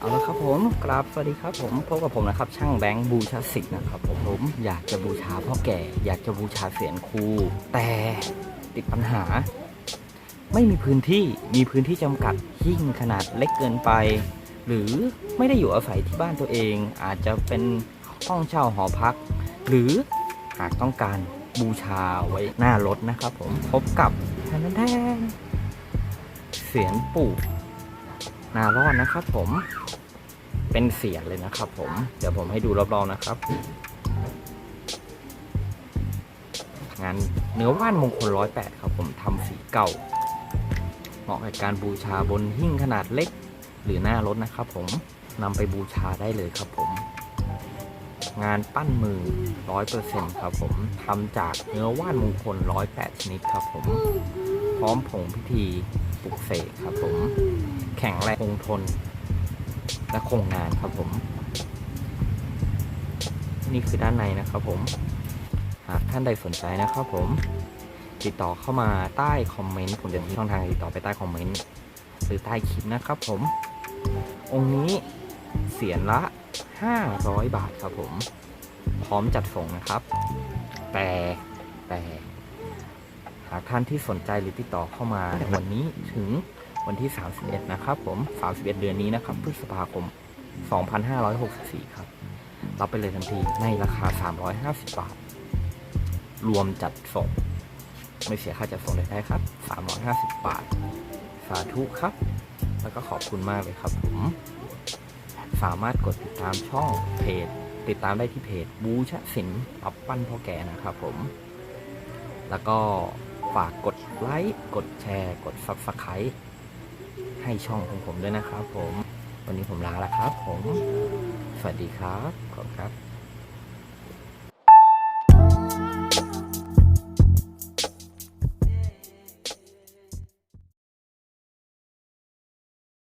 เอาละครับผมกราบสวัสดีครับผมพบกับผมนะครับช่างแบงค์บูชาสิทธ์นะครับผมผมอยากจะบูชาพ่อแก่ อยากจะบูชาเสียนครู แต่ติดปัญหา ไม่มีพื้นที่มีพื้นที่จำกัดหิ้งขนาดเล็กเกินไป หรือไม่ได้อยู่อาศัยที่บ้านตัวเอง อาจจะเป็นห้องเช่าหอพัก หรือหากต้องการบูชาไว้หน้ารถนะครับผมพบกับแทนแทนเสียนปู่นารอดนะครับผม เป็นเสียงเลยนะครับผม เดี๋ยวผมให้ดูรอบๆนะครับ งานเนื้อว่านมงคลร้อยแปดครับผมทำสีเก่า เหมาะกับการบูชาบนหิ้งขนาดเล็ก หรือหน้ารถนะครับผมนำไปบูชาได้เลยครับผม งานปั้นมือร้อยเปอร์เซ็นครับผมทำจากเนื้อว่านมงคลร้อยแปดชนิดครับผม พร้อมผงพิธีปลุกเสกครับผม แข็งแรงคงทน และคงงานครับผม นี่คือด้านในนะครับผม หากท่านใดสนใจนะครับผม ติดต่อเข้ามาใต้คอมเมนต์ผมจะทิ้งช่องทางติดต่อไปใต้คอมเมนต์หรือใต้คลิปนะครับผม องค์นี้เสียนละ 500 บาทครับผม พร้อมจัดส่งนะครับ แต่แต่หากท่านที่สนใจหรือติดต่อเข้ามาในวันนี้ถึง วันที่ 31 นะครับผม 31 เดือนนี้นะครับพฤษภาคม 2564 ครับ รับไปเลยทันทีในราคา 350 บาท รวมจัดส่ง ไม่เสียค่าจัดส่งใดๆครับ 350 บาท สาธุครับ แล้วก็ขอบคุณมากเลยครับผม สามารถกดติดตามช่องเพจ ติดตามได้ที่เพจบูชะศิลป์ปับปั้นพ่อแก่นะครับผม แล้วก็ฝากกดไลค์ กดแชร์ กด Subscribe ให้ช่องของผมด้วยนะครับผม วันนี้ผมลาแล้วครับผม สวัสดีครับ ขอบคุณครับ